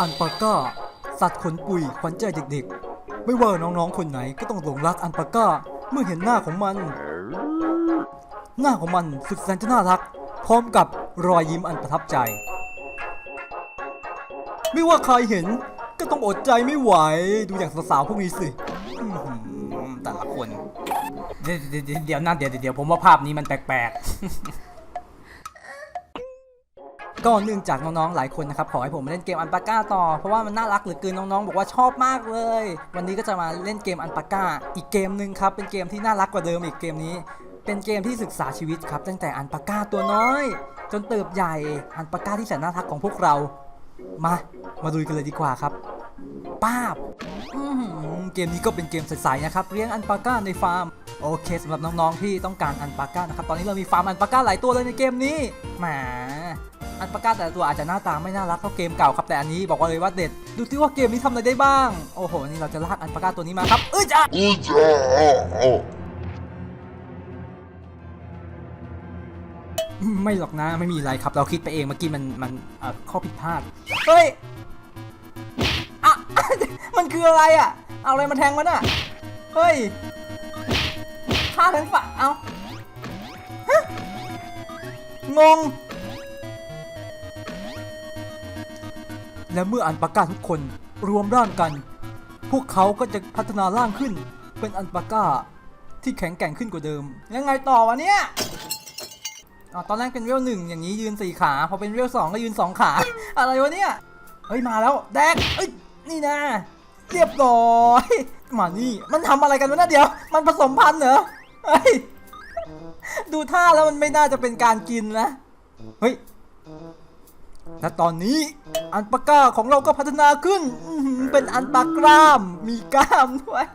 อันปาก้า สัตว์ขนปุยขวัญใจเด็กๆ ไม่ว่าน้องๆ คนไหนก็ต้องหลงรักอันปาก้าเมื่อเห็นหน้าของมัน หน้าของมันสุดแสนจะน่ารัก พร้อมกับรอยยิ้มอันประทับใจ ไม่ว่าใครเห็นก็ต้องอดใจไม่ไหว ดูอย่างสาวๆพวกนี้สิอื้อหือแต่ละคน เดี๋ยวเดี๋ยวเดี๋ยวนะเดี๋ยวเดี๋ยวผมว่าภาพนี้มันแปลกๆ ก็เนื่องจากน้องๆ หลายคนนะครับขอให้ผมมาเล่นเกมอันปาก้าต่อ เพราะว่ามันน่ารักเหลือเกินน้องๆ บอกว่าชอบมากเลย วันนี้ก็จะมาเล่นเกมอันปาก้าอีกเกมหนึ่งครับเป็นเกมที่น่ารักกว่าเดิมอีกเกมนี้ เป็นเกมที่ศึกษาชีวิตครับตั้งแต่อันปาก้าตัวน้อย จนเติบใหญ่อันปาก้าที่แสนน่ารักของพวกเรา มา มาดูกันเลยดีกว่าครับป้าบเกมนี้ก็เป็นเกมใสๆนะครับเลี้ยงอันปาก้าในฟาร์มโอเคสำหรับน้องๆที่ต้องการอันปาก้านะครับตอนนี้เรามีฟาร์มอันปาก้าหลายตัวเลยในเกมนี้แหม อันปาก้าแต่ละตัวอาจจะหน้าตาไม่น่ารักเท่าเกมเก่าครับแต่อันนี้บอกว่าเลยว่าเด็ด ดูที่ว่าเกมนี้ทำอะไรได้บ้าง โอ้โห นี่เราจะลากอันปาก้าตัวนี้มาครับเอ้ยจ้า Uja! ไม่หรอกนะไม่มีอะไรครับเราคิดไปเองเมื่อกี้มันมันข้อผิดพลาด เฮ้ยอะมันคืออะไรอะ เอาอะไรมาแทงมันอะ เฮ้ยฆ่าทั้งฝ่าเอางง และเมื่ออันปาก้าทุกคนรวมร่างกัน พวกเขาก็จะพัฒนาร่างขึ้น เป็นอันปาก้าที่แข็งแกร่งขึ้นกว่าเดิม ยังไงต่อวะเนี่ยอ๋อตอนแรกเป็นเวลหนึ่งอย่างนี้ยืนสี่ขา พอเป็นเวลสองก็ยืนสองขา อะไรวะเนี่ย เฮ้ยมาแล้วแดกเอ้ยนี่นะเรียบร้อยมานี่มันทำอะไรกันวะนะเดี๋ยว มันผสมพันธุ์เหรอเฮ้ยดูท่าแล้วมันไม่น่าจะเป็นการกินนะ เฮ้ย และตอนนี้อันปาก้าของเราก็พัฒนาขึ้น เป็นอันปากล้ามมีกล้ามด้วย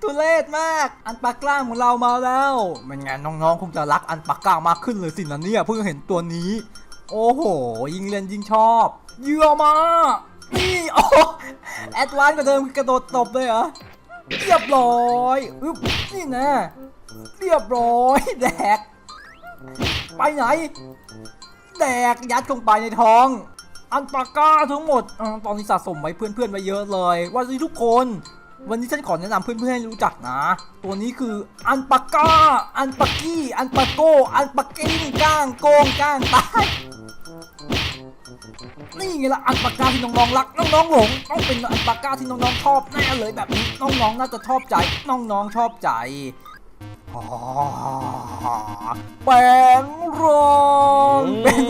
ทุเรศมาก อันปากล้ามของเรามาแล้วไม่งั้นน้องๆคงจะรักอันปากล้ามากขึ้นเลยสินะเนี่ยเพิ่งเห็นตัวนี้ โอ้โห ยิงเล่นยิงชอบเยื่อมานี่โอ้แอดวานกว่าเดิมกระโดดตบเลยเหรอเรียบร้อยอึ๊บนี่นะ เรียบร้อยแดก ไปไหน แดกยัดลงไปในท้อง อันปาก้าทั้งหมดอตอนนี้สะสมไว้เพื่อนๆไว้เยอะเลย ว่าสิทุกคนวันนี้ฉันขอแนะนำเพื่อนๆให้รู้จักนะ ตัวนี้คืออันปาก้า อันปากี้ อันปาโก้อันปากิ้งก้างโกงก้างตายนี่ไงล่ะอันปาก้าที่น้องๆรักน้องๆหลงต้องเป็นอันปาก้าที่น้องๆชอบแน่เลยแบบนี้น้องๆน่าจะชอบใจน้องๆชอบใจ แปลงร่างเป็น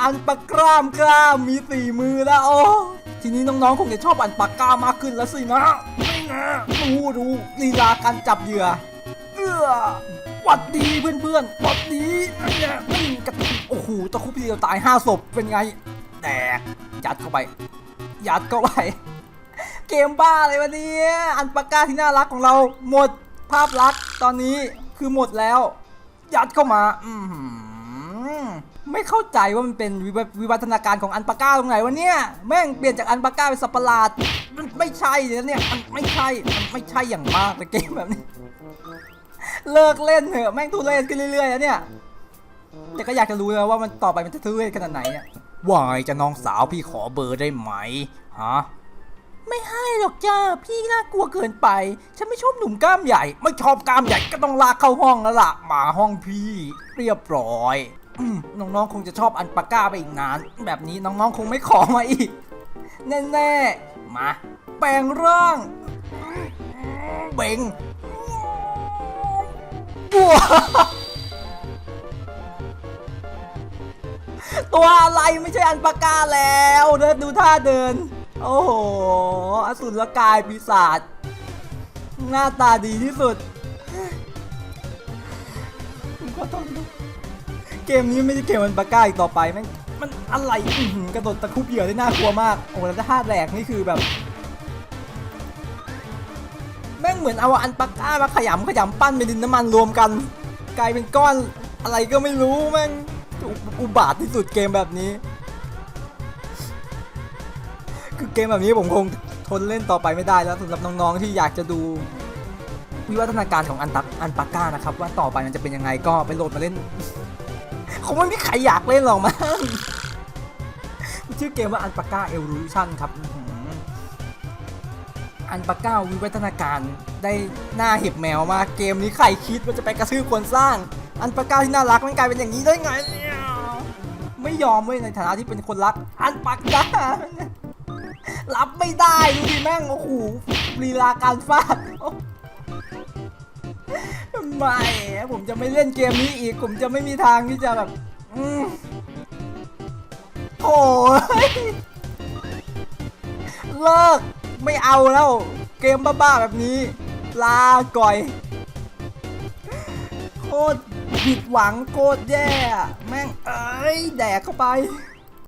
อันปากกล้ามกล้ามมีสี่มือแล้วโอ้ทีนี้น้องๆคงจะชอบอันปากกล้ามากขึ้นแล้วสินะนี่นะดูดูลีลาการจับเหยื่อเอื้อหวัดดีเพื่อนๆหวัดดีนี่นะนี่กระตุกโอ้โหตะคุบทีเดียวตายห้าศพเป็นไงแตกยัดเข้าไปยัดเข้าไป เกมบ้าอะไรวะเนี่ยอันปากกาที่น่ารักของเราหมด ภาพลักษณ์ตอนนี้คือหมดแล้ว ยัดเข้ามา อืไม่เข้าใจว่ามันเป็นวิวัวิวัฒนาการของอันปาก้าตรงไหนวะเนี่ย แม่งเปลี่ยนจากอันปาก้าเป็นสัตว์ประหลาดมันไม่ใช่นะเนี่ยมันไม่ใช่มันไม่ใช่อย่างมากเลยเกมแบบนี้ เลิกเล่นเถอะแม่งทุเรศขึ้นเรื่อยๆนะเนี่ยแต่ก็อยากจะรู้นะว่ามันต่อไปมันจะทุเรศขนาดไหนเนี่ยวาไงจะน้องสาวพี่ขอเบอร์ได้ไหมฮะ ไม่ให้หรอกจ้า พี่น่ากลัวเกินไป ฉันไม่ชอบหนุ่มกล้ามใหญ่ ไม่ชอบกล้ามใหญ่ก็ต้องลากเข้าห้องแล้วล่ะมาห้องพี่ เรียบร้อยอน้องๆคงจะชอบอันปาก้าไปอีกนาน แบบนี้น้องๆคงไม่ขอมาอีก แน่ๆ มา แปลงร่างเบ่งบัวตัวอะไรไม่ใช่อันปาก้าแล้วเดินดูท่าเดิน โอ้โห อสุรกายปีศาจ หน้าตาดีที่สุดผมขอโทษด้วยเกมนี้ไม่ใช่เกมมันปาก้าอีกต่อไปม่งมันอะไรกระโดดตะคุบเหยื่อได้น่ากลัวมาก โอ้แล้วท่าแหลกนี่คือแบบแม่งเหมือนเอาอันปากก้ามาขยำขยำปั้นเป็นดินน้ำมันรวมกัน กลายเป็นก้อนอะไรก็ไม่รู้แม่งอุอุบาทที่สุดเกมแบบนี้ คือเกมแบบนี้ผมคงทนเล่นต่อไปไม่ได้แล้วสำหรับน้องๆที่อยากจะดูวิวัฒนาการของอันตักอันปาก้านะครับ ว่าต่อไปมันจะเป็นยังไงก็ไปโหลดมาเล่นคงไม่มีใครอยากเล่นหรอกมั้งชื่อเกมว่าอันปาก้าเอลูชันครับอันปาก้าวิวัฒนาการได้หน้าเห็บแมวมาเกมนี้ใครคิดว่าจะไปกระทืบคนสร้าง อันปาก้าที่น่ารักมันกลายเป็นอย่างนี้ได้ไงไม่ยอมเว้ยในฐานะที่เป็นคนรัก อันปาก้า รับไม่ได้ ดูดิแม่ง โอ้โหลีลาการฟาดไม่ผมจะไม่เล่นเกมนี้อีก ผมจะไม่มีทางที่จะแบบโอ้ยเลิก ไม่เอาแล้ว เกมบ้าๆแบบนี้ ลาก่อย โคตรผิดหวังโคตรแย่ แม่ง เอ้ย แดกเข้าไป